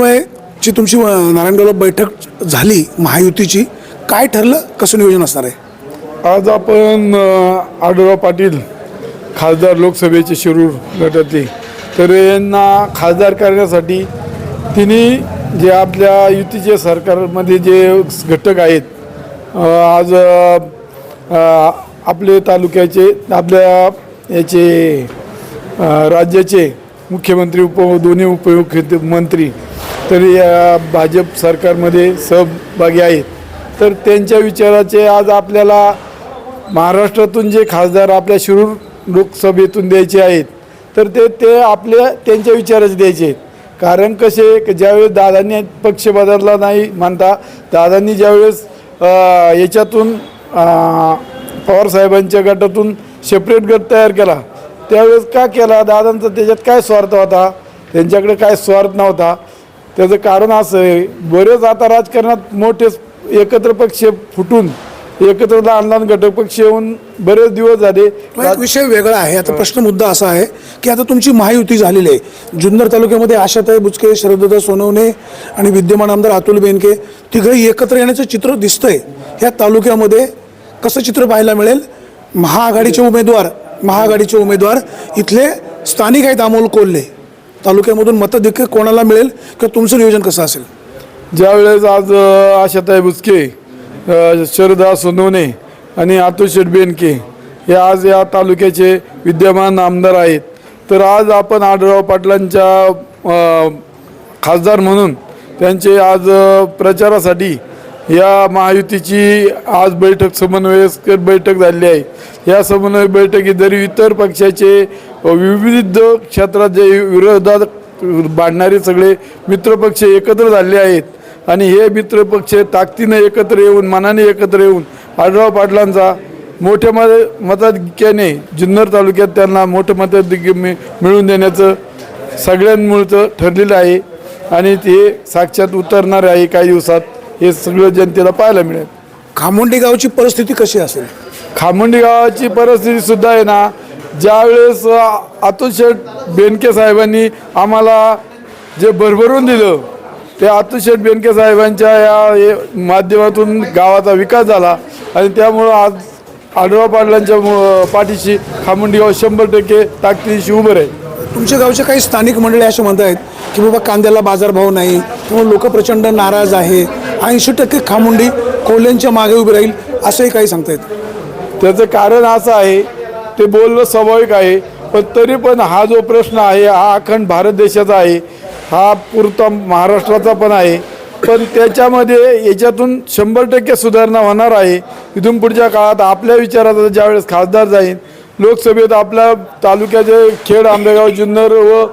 समन्वयची तुमची अ, नारायणगावला बैठक झाली महायुतीची. काय ठरलं? कसं नियोजन असणार आहे? आज आपण आढळराव पाटील खासदार लोकसभेचे शिरूर गटातले. तर यांना खासदार करण्यासाठी तिन्ही जे आपल्या युतीचे सरकारमध्ये जे घटक आहेत आज आपले तालुक्याचे आपल्या याचे राज्याचे मुख्यमंत्री उप दोन्ही उपमुख्यमंत्री तर या भाजप सरकारमध्ये सहभागी आहेत. तर त्यांच्या विचाराचे आज आपल्याला महाराष्ट्रातून जे खासदार आपल्या शिरूर लोकसभेतून द्यायचे आहेत तर ते ते आपल्या त्यांच्या विचाराचे द्यायचे आहेत. कारण कसे ज्यावेळेस दादांनी पक्ष बदलला नाही म्हणता दादांनी ज्यावेळेस याच्यातून पवारसाहेबांच्या गटातून सेपरेट गट तयार केला त्यावेळेस का केला? दादांचा त्याच्यात काय स्वार्थ होता? त्यांच्याकडे काय स्वार्थ नव्हता? त्याचं कारण असं आहे बरेच आता राजकारणात मोठे एकत्र पक्ष फुटून एकत्र लहान लहान घटक पक्ष येऊन बरेच दिवस झाले. विषय वेगळा आहे. आता प्रश्न मुद्दा असा आहे की आता तुमची महायुती झालेली आहे. जुन्नर तालुक्यामध्ये आशाताई बुचके शरददा सोनवणे आणि विद्यमान आमदार अतुल बेनके तिघही एकत्र येण्याचं चित्र दिसतंय. ह्या तालुक्यामध्ये कसं चित्र पाहायला मिळेल? महाआघाडीचे उमेदवार महाआघाडीचे उमेदवार इथले स्थानिक आहेत अमोल कोल्हे. तालुक्यामधून मतधिक्य कोणाला मिळेल किंवा तुमचं नियोजन कसं असेल? ज्यावेळेस आज आशाताई बुचके शरदा सोनवणे आणि आतुष बेनके हे आज या तालुक्याचे विद्यमान आमदार आहेत. तर आज आपण आढळराव पाटलांच्या खासदार म्हणून त्यांचे आज प्रचारासाठी या महायुतीची आज बैठक समन्वयस्कर बैठक झालेली आहे. या समन्वय बैठकीत जरी इतर पक्षाचे विविध क्षेत्रात जे विरोधात बांधणारे सगळे मित्रपक्ष एकत्र झाले आहेत आणि हे मित्रपक्ष ताकदीनं एकत्र येऊन मनाने एकत्र येऊन आढराव पाटलांचा मोठ्या मत मताधिक्याने जुन्नर तालुक्यात त्यांना मोठं मताधिक्य मि मिळवून देण्याचं सगळ्यांमुळचं ठरलेलं आहे. आणि ते साक्षात उतरणार आहे काही दिवसात. हे सगळं जनतेला पाहायला मिळेल. खामोंडी गावची परिस्थिती कशी असेल? खामंडी गावाची परिस्थिती सुद्धा आहे ना ज्यावेळेस अतुल शेठ बेनके साहेबांनी आम्हाला जे भरभरून दिलं ते अतुल शेठ बेनके साहेबांच्या या माध्यमातून गावाचा विकास झाला आणि त्यामुळं आज आढळराव पाटलांच्या पाठीशी खामंडी गाव शंभर टक्के ताकदीशी उभं राहील. तुमच्या गावचे काही स्थानिक मंडळी असे म्हणत आहेत की बाबा कांद्याला बाजारभाव नाही किंवा लोक प्रचंड नाराज आहे ऐंशी टक्के खामुंडी कोल्ह्यांच्या मागे उभी राहील असंही काही सांगतायत त्याचं कारण असं आहे ते बोलणं स्वाभाविक आहे पण तरी पण हा जो प्रश्न आहे हा अखंड भारत देशाचा आहे हा पुरता महाराष्ट्राचा पण आहे पण त्याच्यामध्ये याच्यातून शंभर टक्के सुधारणा होणार आहे. इथून पुढच्या काळात आपल्या विचाराचा ज्यावेळेस खासदार जाईल लोकसभेत आपल्या तालुक्याचे खेड आंबेगाव जुन्नर व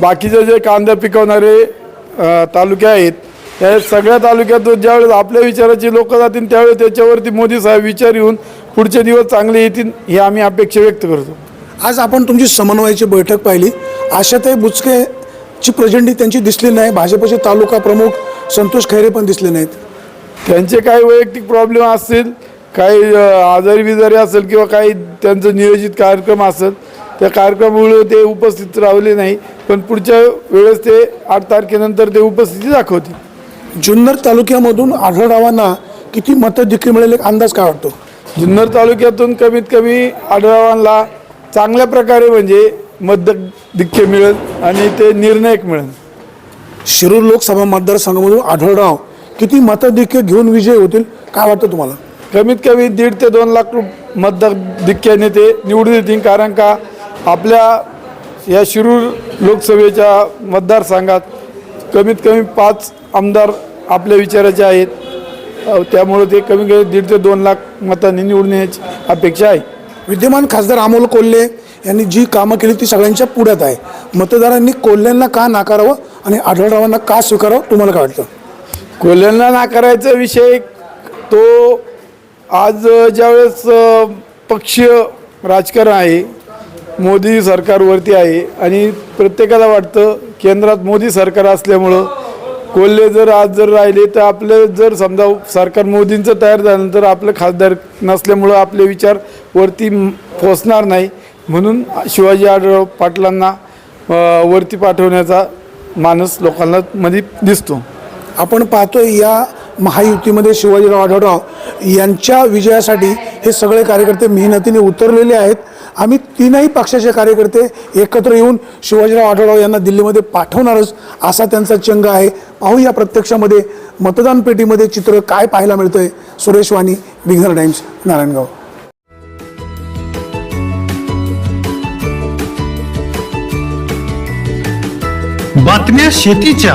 बाकीचे जे कांदा पिकवणारे तालुके आहेत त्या सगळ्या तालुक्यात ज्यावेळेस आपल्या विचाराची लोक जातील त्यावेळेस त्याच्यावरती मोदी साहेब विचार येऊन पुढचे दिवस चांगले येतील ही आम्ही अपेक्षा व्यक्त करतो. आज आपण तुमची समन्वयाची बैठक पाहिली. आशाताई बुचकेची प्रचंडी त्यांची दिसली नाही भाजपचे तालुका प्रमुख संतोष खैरे पण दिसले नाहीत. त्यांचे काही वैयक्तिक प्रॉब्लेम असतील काही आजारी बिजारी असेल किंवा काही त्यांचं नियोजित कार्यक्रम असेल त्या कार्यक्रमामुळे ते उपस्थित राहिले नाही. पण पुढच्या वेळेस ते आठ तारखेनंतर ते उपस्थिती दाखवतील. जुन्नर तालुक्यामधून आढळरावांना किती मताधिक्य मिळेल एक अंदाज काय वाटतो? जुन्नर तालुक्यातून कमीत कमी आढळवांना चांगल्या प्रकारे म्हणजे मतधिक्य मिळेल आणि ते निर्णायक मिळेल. शिरूर लोकसभा मतदारसंघामधून आढळराव किती मताधिक्य घेऊन विजय होतील काय वाटतं तुम्हाला? कमीत कमी दीड ते दोन लाख रुप मतधिक्याने ते निवडून येतील कारण का आपल्या या शिरूर लोकसभेच्या मतदारसंघात कमीत कमी पाच आमदार आपल्या विचाराचे आहेत. त्यामुळे ते कमी कमी दीड ते दोन लाख मतांनी निवडून येण्याची अपेक्षा आहे. विद्यमान खासदार अमोल कोल्हे यांनी जी कामं केली ती सगळ्यांच्या पुढ्यात आहे. मतदारांनी कोल्ह्यांना का नाकारावं आणि आढळरावांना का स्वीकारावं तुम्हाला काय वाटतं? कोल्ह्यांना नाकारायचा विषय तो आज ज्यावेळेस पक्षीय राजकारण आहे मोदी सरकारवरती आहे आणि प्रत्येकाला वाटतं केंद्रात मोदी सरकार असल्यामुळं कोल्हे जर आज जर राहिले तर आपलं जर समजा सरकार मोदींचं तयार झाल्यानंतर आपलं खासदार नसल्यामुळं आपले विचार वरती पोचणार नाही. म्हणून शिवाजी आढळराव पाटलांना वरती पाठवण्याचा मानस लोकांना मध्ये दिसतो. आपण पाहतोय या महायुतीमध्ये शिवाजीराव आढळराव यांच्या विजयासाठी हे सगळे कार्यकर्ते मेहनतीने उतरलेले आहेत. आम्ही तीनही पक्षाचे कार्यकर्ते एकत्र येऊन शिवाजीराव आढळराव यांना दिल्लीमध्ये पाठवणारच असा त्यांचा चंग आहे. पाहू या प्रत्यक्षामध्ये मतदान पेटीमध्ये चित्र काय पाहायला मिळतंय. सुरेश वाणी बिघर टाइम्स नारायणगाव. बातम्या शेतीच्या.